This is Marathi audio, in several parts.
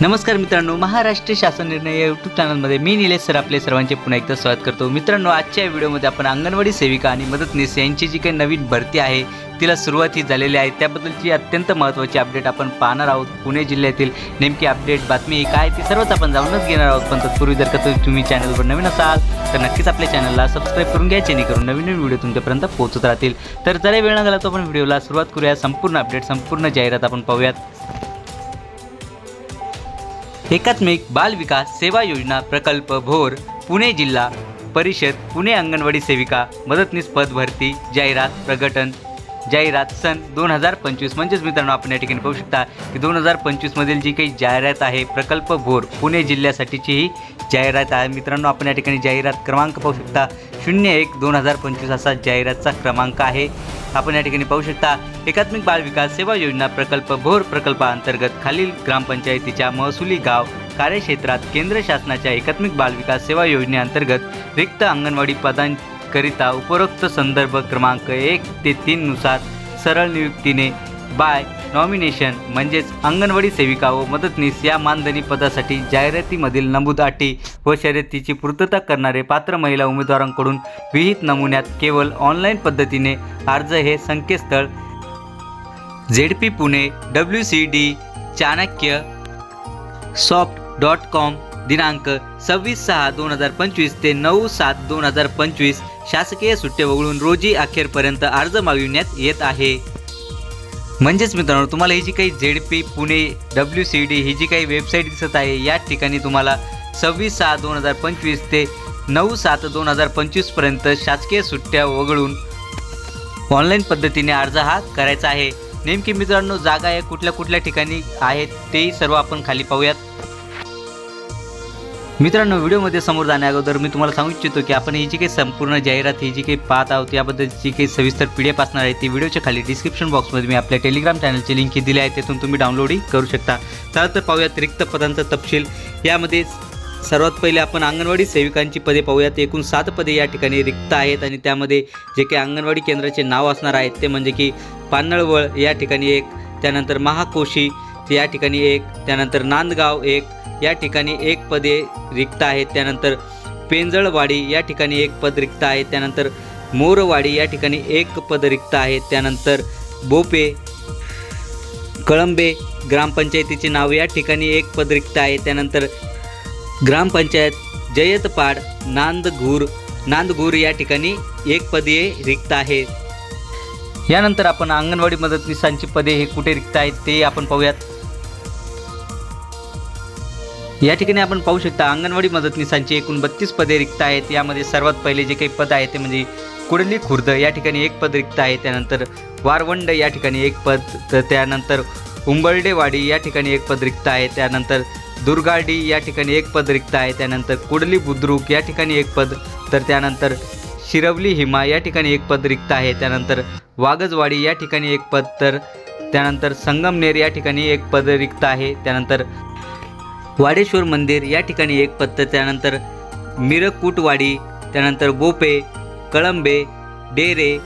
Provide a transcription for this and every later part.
नमस्कार मित्रांनो महाराष्ट्र शासन निर्णय या यूट्यूब चॅनलमध्ये मी निलेश सर आपले सर्वांचे पुन्हा एकदा स्वागत करतो. मित्रांनो आजच्या व्हिडिओमध्ये आपण अंगणवाडी सेविका आणि मदतनीस यांची जी काही नवीन भरती आहे तिला सुरुवात ही झालेली आहे. त्याबद्दलची अत्यंत महत्त्वाची अपडेट आपण पाहणार आहोत. पुणे जिल्ह्यातील नेमकी अपडेट बातमी ही काय ती सर्वच आपण जाऊनच घेणार आहोत. पण तत्पूर्वी जर का तुम्ही चॅनलवर नवीन असाल तर नक्कीच आपल्या चॅनलला सबस्क्राईब करून घ्या जेणेकरून नवीन नवीन व्हिडिओ तुमच्यापर्यंत पोहोचत राहतील. तर जरा वेळ न झाला तो आपण व्हिडिओला सुरुवात करूया. संपूर्ण अपडेट संपूर्ण जाहिरात आपण पाहूयात. एकात्मिक बाल विकास सेवा योजना प्रकल्प भोर पुणे जिल्हा परिषद पुणे अंगणवाडी सेविका मदतनीस पद भरती जाहिरात प्रकटन जाहिरात सन दोन हजार पंचवीस म्हणजेच मित्रांनो आपण या ठिकाणी पाहू शकता की दोन हजार पंचवीसमधील जी काही जाहिरात आहे प्रकल्प भोर पुणे जिल्ह्यासाठीची ही जाहिरात आहे. मित्रांनो आपण या ठिकाणी जाहिरात क्रमांक पाहू शकता. शून्य एक दोन हजार पंचवीस असा जाहिरातचा क्रमांक आहे. आपण या ठिकाणी पाहू शकता एकात्मिक बाल विकास सेवा योजना प्रकल्प भोर प्रकल्पाअंतर्गत खालील ग्रामपंचायतीच्या महसुली गाव कार्यक्षेत्रात केंद्र शासनाच्या एकात्मिक बाल विकास सेवा योजनेअंतर्गत रिक्त अंगणवाडी पदांकरिता उपरोक्त संदर्भ क्रमांक एक ते तीननुसार सरळ नियुक्तीने बाय. नॉमिनेशन म्हणजेच अंगणवाडी सेविका व मदतनीस या मानधनी पदासाठी जाहिरातीमधील नमूद अटी व शर्यतीची पूर्तता करणारे पात्र महिला उमेदवारांकडून विहित नमुन्यात केवळ ऑनलाईन पद्धतीने अर्ज हे संकेतस्थळ. Z P Pune W C D Chanakya soft dot com दिनांक सव्वीस सहा दोन हजार पंचवीस ते नऊ सात दोन हजार पंचवीस शासकीय सुट्टे वगळून रोजी अखेरपर्यंत अर्ज मागविण्यात येत आहे. म्हणजेच मित्रांनो तुम्हाला ही जी काही Z P Pune W C D ही जी काही वेबसाईट दिसत आहे या ठिकाणी तुम्हाला सव्वीस सहा दोन हजार पंचवीस ते नऊ सात दोन हजार पंचवीसपर्यंत शासकीय सुट्ट्या वगळून ऑनलाईन पद्धतीने अर्ज हा करायचा आहे. नेमकी मित्रांनो जागा या कुठल्या कुठल्या ठिकाणी आहेत तेही सर्व आपण खाली पाहूयात. मित्रांनो व्हिडिओमध्ये समोर जाण्या अगोदर मी तुम्हाला सांगू इच्छितो की आपण ही जी काही संपूर्ण जाहिरात ही जी काही पाहत आहोत याबद्दल जी काही सविस्तर पी डी एफ असणार आहे ती व्हिडिओच्या खाली डिस्क्रिप्शन बॉक्समध्ये मी आपल्या टेलिग्राम चॅनलची लिंक दिली आहे त्यातून तुम्ही डाउनलोडही करू शकता. चला तर पाहूयात रिक्त पदांचा तपशील. यामध्ये सर्वात पहिले आपण अंगणवाडी सेविकांची पदे पाहूयात. एकूण सात पदे या ठिकाणी रिक्त आहेत आणि त्यामध्ये जे काही अंगणवाडी केंद्राचे नाव असणार आहेत ते म्हणजे की पानळवळ या ठिकाणी एक त्यानंतर महाकोशी या ठिकाणी एक त्यानंतर नांदगाव एक या ठिकाणी एक पदे रिक्त आहेत. त्यानंतर पेंजळवाडी या ठिकाणी एक पद रिक्त आहे. त्यानंतर मोरवाडी या ठिकाणी एक पद रिक्त आहे. त्यानंतर बोपे कळंबे ग्रामपंचायतीचे नाव या ठिकाणी एक पद रिक्त आहे. त्यानंतर ग्रामपंचायत जयतपाड नांदघूर नांदघूर या ठिकाणी एक पदे रिक्त आहे. यानंतर आपण अंगणवाडी मदतनीसांची पदे हे कुठे रिक्त आहेत ते आपण पाहूयात. या ठिकाणी आपण पाहू शकता अंगणवाडी मदतनीसांची एकूण बत्तीस पदे रिक्त आहेत. यामध्ये सर्वात पहिले जे काही पद आहे ते म्हणजे कुडली खुर्द या ठिकाणी एक पद रिक्त आहे. त्यानंतर वारवंड या ठिकाणी एक पद तर त्यानंतर उंबर्डेवाडी या ठिकाणी एक पद रिक्त आहे. त्यानंतर दुर्गाडी या ठिकाणी एक पद रिक्त आहे. त्यानंतर कुडली बुद्रुक या ठिकाणी एक पद तर त्यानंतर शिरवली हिमा या ठिकाणी एक पद रिक्त आहे. त्यानंतर वागजवाडी या ठिकाणी एक पद तर त्यानंतर संगमनेर या ठिकाणी एक पद रिक्त आहे. त्यानंतर वाडेश्वर मंदिर या ठिकाणी एक पद त्यानंतर मिरकूटवाडी त्यानंतर बोपे कळंबे डेरे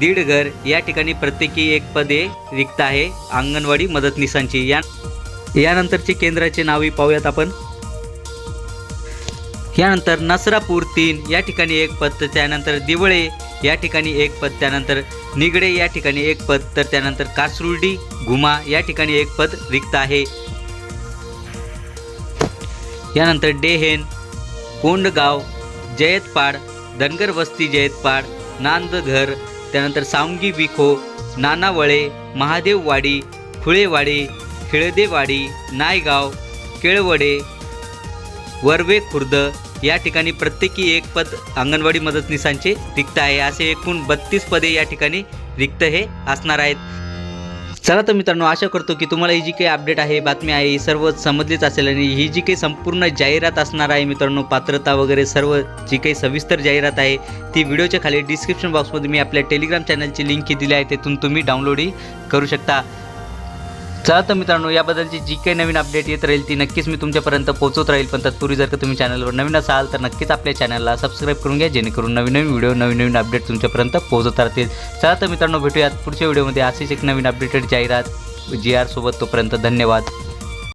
दीडघर या ठिकाणी प्रत्येकी एक पदे रिक्त आहे. अंगणवाडी मदतनीसांची या यानंतरचे केंद्राचे नावही पाहूयात आपण. यानंतर नसरापूर तीन या ठिकाणी एक पद तर त्यानंतर दिवळे या ठिकाणी एक पद त्यानंतर निगडे या ठिकाणी एक पद तर त्यानंतर कासरुर्डी घुमा या ठिकाणी एक पद रिक्त आहे. यानंतर डेहेन कोंडगाव जयतपाड धनगर वस्ती जयतपाड नांदघर त्यानंतर सावंगी विखो नानावळे महादेववाडी फुळेवाडी खिळदेवाडी नायगाव केळवडे वरवे खुर्द या ठिकाणी प्रत्येकी एक पद अंगणवाडी मदतनीसांचे रिक्त आहे. असे एकूण बत्तीस पदे या ठिकाणी रिक्त हे असणार आहेत. चला तर मित्रांनो आशा करतो की तुम्हाला ही जी काही अपडेट आहे बातमी आहे ही सर्व समजलीच असेल आणि ही जी काही संपूर्ण जाहिरात असणार आहे मित्रांनो पात्रता वगैरे सर्व जी काही सविस्तर जाहिरात आहे ती व्हिडिओच्या खाली डिस्क्रिप्शन बॉक्समध्ये मी आपल्या टेलिग्राम चॅनलची लिंक ही दिली आहे तिथून तुम्ही डाउनलोडही करू शकता. चला तर मित्रांनो याबद्दलची जी काही नवीन अपडेट येत राहील ती नक्कीच मी तुमच्यापर्यंत पोहोचवत राहील. पण तत्पूर्वी जर का तुम्ही चॅनलवर नवीन असाल तर नक्कीच आपल्या चॅनलला सबस्क्राईब करून घ्या जेणेकरून नवीन नवीन व्हिडिओ नवीन नवीन अपडेट तुमच्यापर्यंत पोहोचत राहतील. चला तर मित्रांनो भेटूयात पुढच्या व्हिडिओमध्ये असेच एक नवीन अपडेटेड जाहिरात जी आर सोबत तोपर्यंत धन्यवाद.